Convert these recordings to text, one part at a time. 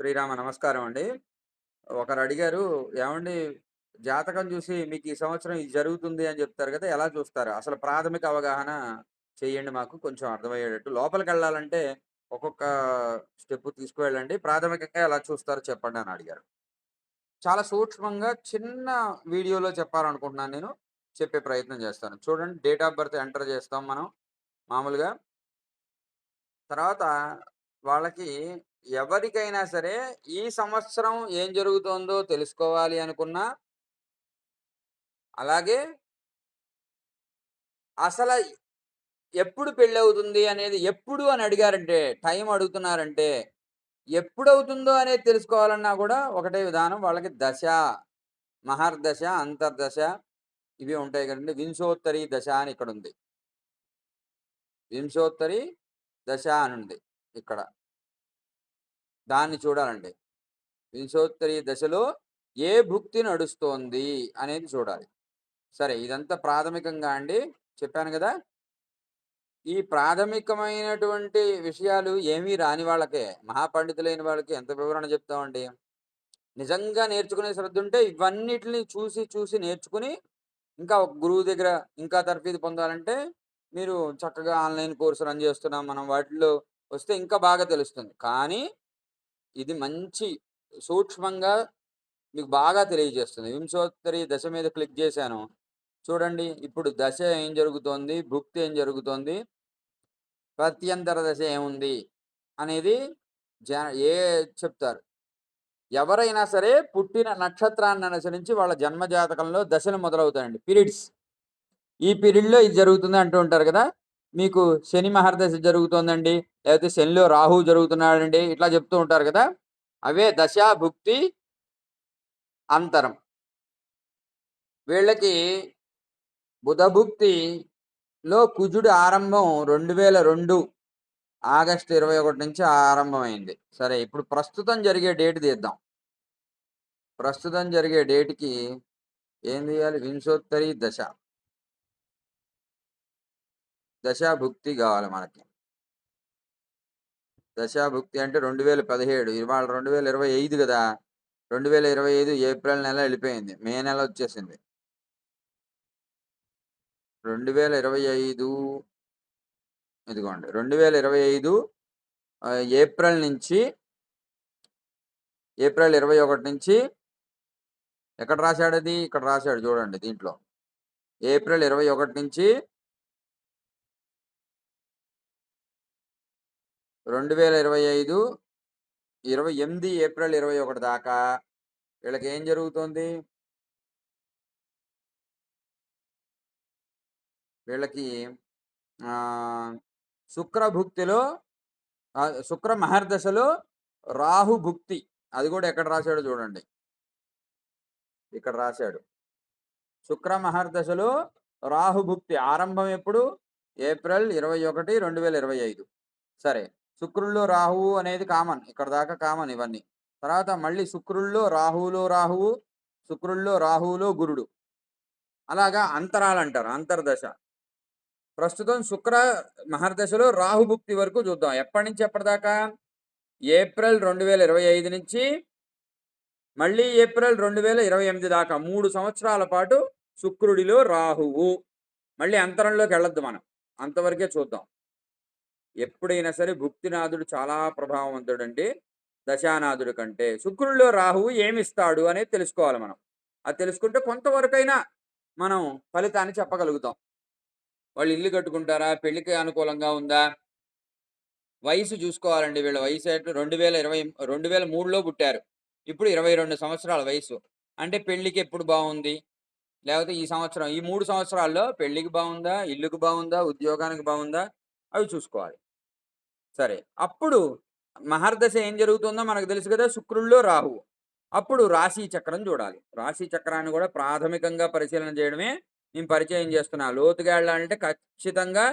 శ్రీరామ నమస్కారం అండి. ఒకరు అడిగారు, ఏమండి జాతకం చూసి మీకు ఈ సంవత్సరం ఇది జరుగుతుంది అని చెప్తారు కదా! ఎలా చూస్తారు? అసలు ప్రాథమిక అవగాహన చేయండి మాకు కొంచెం అర్థమయ్యేటట్టు. లోపలికి వెళ్ళాలంటే ఒక్కొక్క స్టెప్ తీసుకువెళ్ళండి. ప్రాథమికంగా ఎలా చూస్తారో చెప్పండి" అని అడిగారు. చాలా సూక్ష్మంగా చిన్న వీడియోలో చెప్పాలనుకుంటున్నాను నేను. చెప్పే ప్రయత్నం చేస్తాను. చూడండి డేట్ ఆఫ్ బర్త్ ఎంటర్ చేస్తాం మనం మామూలుగా. తర్వాత వాళ్ళకి ఎవరికైనా సరే ఈ సంవత్సరం ఏం జరుగుతోందో తెలుసుకోవాలి అనుకున్నా అలాగే అసలు ఎప్పుడు పెళ్ళవుతుంది అనేది ఎప్పుడు అని అడిగారంటే, టైం అడుగుతున్నారంటే, ఎప్పుడవుతుందో అనేది తెలుసుకోవాలన్నా కూడా ఒకటే విధానం వాళ్ళకి దశ, మహర్దశ, అంతర్దశ ఇవి ఉంటాయి కదండీ. వింశోత్తరి దశ అని ఇక్కడ ఉంది వింశోత్తరి దశ అని ఉంది ఇక్కడ. దాన్ని చూడాలండి. వింశోత్తరి దశలో ఏ భుక్తి నడుస్తోంది అనేది చూడాలి. సరే ఇదంతా ప్రాథమికంగా అండి. చెప్పాను కదా ఈ ప్రాథమికమైనటువంటి విషయాలు ఏమీ రాని వాళ్ళకే, మహాపండితులైన వాళ్ళకి ఎంత వివరణ చెప్తామండి. నిజంగా నేర్చుకునే శ్రద్ధ ఉంటే ఇవన్నిటిని చూసి, చూసి నేర్చుకుని ఇంకా ఒక గురువు దగ్గర ఇంకా తర్ఫీదు పొందాలంటే మీరు చక్కగా ఆన్‌లైన్ కోర్సు రన్ చేస్తున్నాం మనం. వాటిల్లో వస్తే ఇంకా బాగా తెలుస్తుంది. కానీ ఇది మంచి సూక్ష్మంగా మీకు బాగా తెలియజేస్తుంది. వింశోత్తరి దశ మీద క్లిక్ చేశాను. చూడండి ఇప్పుడు దశ ఏం జరుగుతోంది? భుక్తి ఏం జరుగుతోంది? ప్రత్యంతర దశ ఏముంది? అనేది జ ఏ చెప్తారు. ఎవరైనా సరే పుట్టిన నక్షత్రాన్ని అనుసరించి వాళ్ళ జన్మ జాతకంలో దశలు మొదలవుతాయండి. పీరియడ్స్. ఈ పీరియడ్‌లో ఇది జరుగుతుంది అంటూ ఉంటారు కదా! మీకు శని మహర్దశ జరుగుతోందండి. లేకపోతే శనిలో రాహువు జరుగుతున్నాడండి. ఇట్లా చెప్తూ ఉంటారు కదా! అవే దశ, భుక్తి, అంతరం. వీళ్ళకి బుధభుక్తిలో కుజుడు ఆరంభం 2002 ఆగస్టు 21 నుంచి ఆరంభమైంది. సరే ఇప్పుడు ప్రస్తుతం జరిగే డేట్ తీద్దాం. ప్రస్తుతం జరిగే డేట్‌కి ఏం చేయాలి వింశోత్తరి దశ. దశాభుక్తి కావాలి మనకి. దశాభుక్తి అంటే రెండు వేల పదిహేడు ఇవాళ రెండు వేల ఇరవై ఐదు కదా! రెండు వేల ఇరవై ఐదు ఏప్రిల్ నెల వెళ్ళిపోయింది. మే నెల వచ్చేసింది. రెండు వేల ఇరవై ఐదు ఇదిగోండి. రెండు వేల ఇరవై ఐదు ఏప్రిల్ నుంచి ఏప్రిల్ ఇరవై ఒకటి నుంచి ఎక్కడ రాశాడు అది? ఇక్కడ రాశాడు చూడండి దీంట్లో. ఏప్రిల్ ఇరవై ఒకటి నుంచి 2025 28 ఏప్రిల్ 21 దాకా జరుగుతోంది? వీళ్ళకి ఏం శుక్ర భుక్తిలో శుక్రభుక్తిలో శుక్ర మహర్దశలో రాహు భుక్తి. అది కూడా ఎక్కడ రాశాడు చూడండి. ఇక్కడ రాశాడు. శుక్ర మహర్దశలో రాహు భుక్తి ఆరంభం ఎప్పుడు? ఏప్రిల్ 21, 2025. సరే. శుక్రుల్లో రాహువు అనేది కామన్. ఇక్కడ దాకా కామన్ ఇవన్నీ. తర్వాత మళ్ళీ శుక్రుల్లో రాహువులో రాహువు, శుక్రుల్లో రాహువులో గురుడు. అలాగా అంతరాలు అంటారు అంతర్దశ. ప్రస్తుతం శుక్ర మహర్దశలో రాహు భుక్తి వరకు చూద్దాం. ఎప్పటి నుంచి ఎప్పటిదాకా? ఏప్రిల్ 2025 నుంచి మళ్ళీ ఏప్రిల్ 2028 దాకా మూడు సంవత్సరాల పాటు శుక్రుడిలో రాహువు. మళ్ళీ అంతరంలోకి వెళ్ళొద్దు మనం. అంతవరకే చూద్దాం. ఎప్పుడైనా సరే భుక్తినాథుడు చాలా ప్రభావవంతుడండి. దశానాథుడి కంటే. శుక్రుడిలో రాహువు ఏమిస్తాడు అనేది తెలుసుకోవాలి మనం. అది తెలుసుకుంటే కొంతవరకైనా మనం ఫలితాన్ని చెప్పగలుగుతాం. వాళ్ళు ఇల్లు కట్టుకుంటారా? పెళ్ళికి అనుకూలంగా ఉందా? వయసు చూసుకోవాలండి. వీళ్ళ వయసు రెండు వేల ఇరవై రెండు వేల మూడులో పుట్టారు. ఇప్పుడు 22 సంవత్సరాల వయసు. అంటే పెళ్ళికి ఎప్పుడు బాగుంది లేకపోతే ఈ సంవత్సరం ఈ మూడు సంవత్సరాల్లో పెళ్ళికి బాగుందా ఇల్లుకి బాగుందా ఉద్యోగానికి బాగుందా అవి చూసుకోవాలి. సరే. అప్పుడు మహర్దశ ఏం జరుగుతుందో మనకు తెలుసు కదా! శుక్రుల్లో రాహువు. అప్పుడు రాశి చక్రం చూడాలి. రాశి చక్రాన్ని కూడా ప్రాథమికంగా పరిశీలన చేయడమే నేను పరిచయం చేస్తున్నా. లోతుగా వెళ్ళాలంటే ఖచ్చితంగా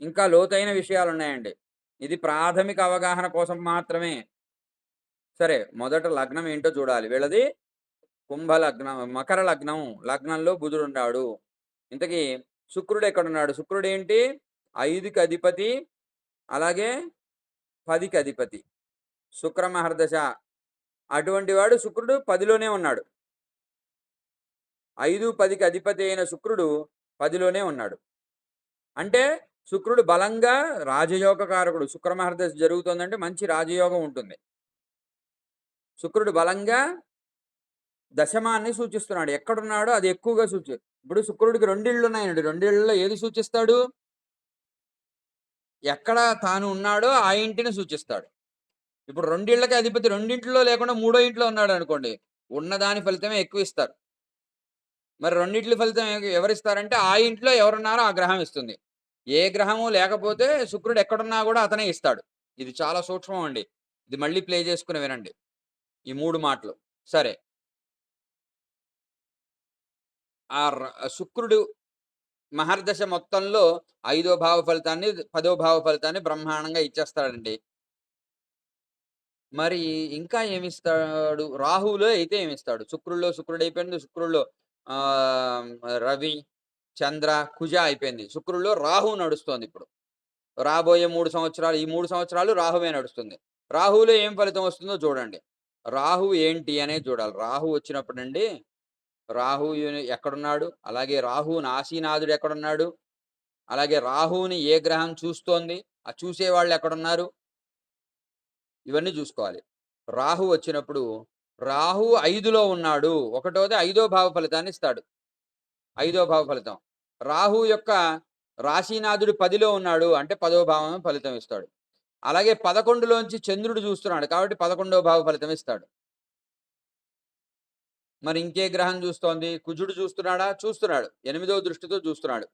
ఇంకా లోతైన విషయాలు ఉన్నాయండి ఇది ప్రాథమిక అవగాహన కోసం మాత్రమే. సరే. మొదట లగ్నం ఏంటో చూడాలి. వీళ్ళది కుంభ లగ్నం మకర లగ్నం. లగ్నంలో బుధుడున్నాడు. ఇంతకీ శుక్రుడు ఎక్కడున్నాడు? శుక్రుడు ఏంటి ఐదుకి అధిపతి. అలాగే 10కి అధిపతి. శుక్ర మహర్దశ అటువంటి వాడు శుక్రుడు పదిలోనే ఉన్నాడు. ఐదు పదికి అధిపతి అయిన శుక్రుడు పదిలోనే ఉన్నాడు. అంటే శుక్రుడు బలంగా రాజయోగకారకుడు. శుక్రమహర్దశ జరుగుతుందంటే మంచి రాజయోగం ఉంటుంది. శుక్రుడు బలంగా దశమాన్ని సూచిస్తున్నాడు. ఎక్కడున్నాడో అది ఎక్కువగా సూచి ఇప్పుడు శుక్రుడికి రెండిళ్ళు ఉన్నాయండి రెండిళ్ళలో ఏది సూచిస్తాడు? ఎక్కడ తాను ఉన్నాడో ఆ ఇంటిని సూచిస్తాడు. ఇప్పుడు రెండిళ్ళకి అధిపతి రెండింటిలో లేకుండా మూడో ఇంట్లో ఉన్నాడు అనుకోండి ఉన్నదాని ఫలితమే ఎక్కువ ఇస్తారు. మరి రెండింటి ఫలితం ఎవరిస్తారంటే ఆ ఇంట్లో ఎవరున్నారో ఆ గ్రహం ఇస్తుంది. ఏ గ్రహము లేకపోతే శుక్రుడు ఎక్కడున్నా కూడా అతనే ఇస్తాడు. ఇది చాలా సూక్ష్మం అండి. ఇది మళ్ళీ ప్లే చేసుకుని వినండి. ఈ మూడు మాటలు. సరే. ఆ శుక్రుడు మహర్దశ మొత్తంలో ఐదో భావ ఫలితాన్ని పదో భావ ఫలితాన్ని బ్రహ్మాండంగా ఇచ్చేస్తాడండి. మరి ఇంకా ఏమిస్తాడు? రాహువులో అయితే ఏమిస్తాడు? శుక్రుల్లో శుక్రుడు అయిపోయింది శుక్రుల్లో రవి చంద్ర కుజ అయిపోయింది. శుక్రుల్లో రాహు నడుస్తోంది ఇప్పుడు. రాబోయే మూడు సంవత్సరాలు ఈ మూడు సంవత్సరాలు రాహువే నడుస్తుంది. రాహువులో ఏం ఫలితం వస్తుందో చూడండి. రాహు ఏంటి అనేది చూడాలి. రాహు వచ్చినప్పుడండి రాహు ఎక్కడున్నాడు? అలాగే రాహుని ఆశీనాథుడు ఎక్కడున్నాడు? అలాగే రాహువుని ఏ గ్రహం చూస్తోంది? ఆ చూసేవాళ్ళు ఎక్కడున్నారు? ఇవన్నీ చూసుకోవాలి. రాహు వచ్చినప్పుడు రాహు ఐదులో ఉన్నాడు. ఒకటోది ఐదో భావ ఫలితాన్ని ఇస్తాడు. ఐదో భావ ఫలితం. రాహు యొక్క రాశీనాథుడు పదిలో ఉన్నాడు అంటే పదో భావం ఫలితం ఇస్తాడు. అలాగే పదకొండులోంచి చంద్రుడు చూస్తున్నాడు కాబట్టి పదకొండవ భావ ఫలితం ఇస్తాడు. మరి ఇంకే గ్రహం చూస్తోంది? కుజుడు చూస్తున్నాడా? చూస్తున్నాడు. ఎనిమిదవ దృష్టితో చూస్తున్నాడు.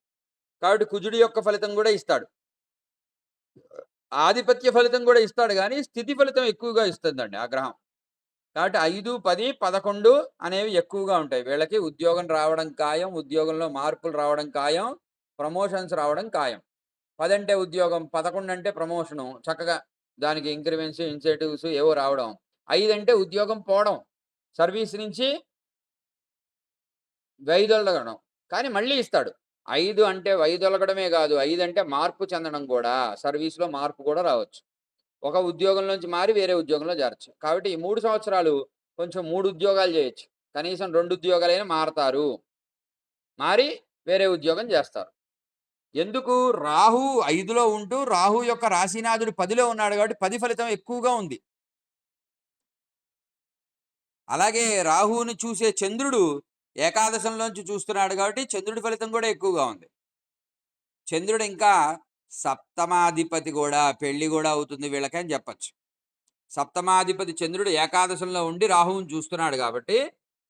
కాబట్టి కుజుడి యొక్క ఫలితం కూడా ఇస్తాడు. ఆధిపత్య ఫలితం కూడా ఇస్తాడు కానీ స్థితి ఫలితం ఎక్కువగా ఇస్తుందండి ఆ గ్రహం. కాబట్టి ఐదు పది పదకొండు అనేవి ఎక్కువగా ఉంటాయి. వీళ్ళకి ఉద్యోగం రావడం ఖాయం ఉద్యోగంలో మార్పులు రావడం ఖాయం ప్రమోషన్స్ రావడం ఖాయం. పది అంటే ఉద్యోగం పదకొండు అంటే ప్రమోషను చక్కగా దానికి ఇంక్రిమెంట్స్ ఇన్సెంటివ్స్ ఏవో రావడం. ఐదు అంటే ఉద్యోగం పోవడం. సర్వీస్ నుంచి వైదొలగడం. కానీ మళ్ళీ ఇస్తాడు. ఐదు అంటే వైదొలగడమే కాదు. ఐదు అంటే మార్పు చెందడం కూడా సర్వీస్లో మార్పు కూడా రావచ్చు. ఒక ఉద్యోగం నుంచి మారి వేరే ఉద్యోగంలో చేరచ్చు. కాబట్టి ఈ మూడు సంవత్సరాలు కొంచెం మూడు ఉద్యోగాలు చేయొచ్చు. కనీసం రెండు ఉద్యోగాలైనా మారతారు. మారి వేరే ఉద్యోగం చేస్తారు. ఎందుకు? రాహు ఐదులో ఉంటూ రాహు యొక్క రాశినాథుడు పదిలో ఉన్నాడు కాబట్టి పది ఫలితం ఎక్కువగా ఉంది. అలాగే రాహువుని చూసే చంద్రుడు ఏకాదశంలోంచి చూస్తున్నాడు కాబట్టి చంద్రుడి ఫలితం కూడా ఎక్కువగా ఉంది. చంద్రుడు ఇంకా సప్తమాధిపతి కూడా పెళ్ళి కూడా అవుతుంది వీళ్ళకని చెప్పచ్చు. సప్తమాధిపతి చంద్రుడు ఏకాదశంలో ఉండి రాహువుని చూస్తున్నాడు కాబట్టి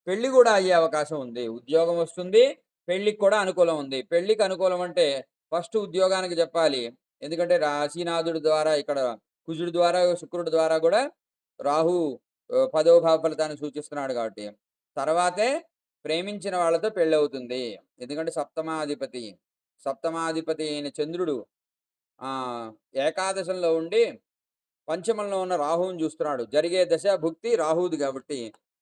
పెళ్ళి కూడా అయ్యే అవకాశం ఉంది. ఉద్యోగం వస్తుంది పెళ్ళికి కూడా అనుకూలం ఉంది. పెళ్ళికి అనుకూలం అంటే ఫస్ట్ ఉద్యోగానికి చెప్పాలి. ఎందుకంటే రాశీనాథుడి ద్వారా ఇక్కడ కుజుడి ద్వారా శుక్రుడి ద్వారా కూడా రాహు పదవ భావ ఫలితాన్ని సూచిస్తున్నాడు కాబట్టి. తర్వాతే ప్రేమించిన వాళ్ళతో పెళ్ళి అవుతుంది ఎందుకంటే సప్తమాధిపతి సప్తమాధిపతి అయిన చంద్రుడు ఏకాదశంలో ఉండి పంచమంలో ఉన్న రాహువుని చూస్తున్నాడు. జరిగే దశ భుక్తి రాహువుది కాబట్టి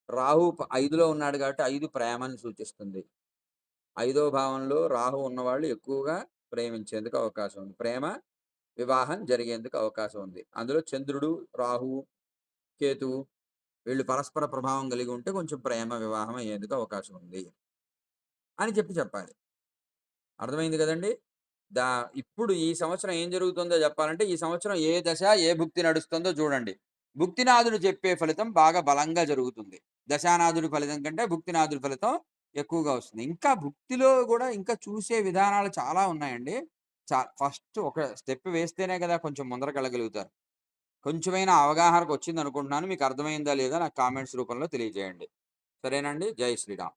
రాహు ఐదులో ఉన్నాడు కాబట్టి ఐదు ప్రేమని సూచిస్తుంది. ఐదో భావంలో రాహు ఉన్నవాళ్ళు ఎక్కువగా ప్రేమించేందుకు అవకాశం ఉంది. ప్రేమ వివాహం జరిగేందుకు అవకాశం ఉంది. అందులో చంద్రుడు రాహు కేతువు వీళ్ళు పరస్పర ప్రభావం కలిగి ఉంటే కొంచెం ప్రేమ వివాహం అయ్యేందుకు అవకాశం ఉంది. అని చెప్పి చెప్పాలి. అర్థమైంది కదండి? దా ఇప్పుడు ఈ సంవత్సరం ఏం జరుగుతుందో చెప్పాలంటే ఈ సంవత్సరం ఏ దశ ఏ భుక్తి నడుస్తుందో చూడండి. భుక్తినాథుడు చెప్పే ఫలితం బాగా బలంగా జరుగుతుంది. దశానాథుడి ఫలితం కంటే భుక్తినాథుడి ఫలితం ఎక్కువగా వస్తుంది. ఇంకా భుక్తిలో కూడా ఇంకా చూసే విధానాలు చాలా ఉన్నాయండి. చా ఫస్ట్ ఒక స్టెప్ వేస్తేనే కదా కొంచెం ముందరకెళ్ళగలుగుతారు. కొంచెమైనా అవగాహనకు వచ్చింది అనుకుంటున్నాను మీకు అర్థమైందా లేదా నాకు కామెంట్స్ రూపంలో తెలియజేయండి. సరేనండి? జై శ్రీరామ్.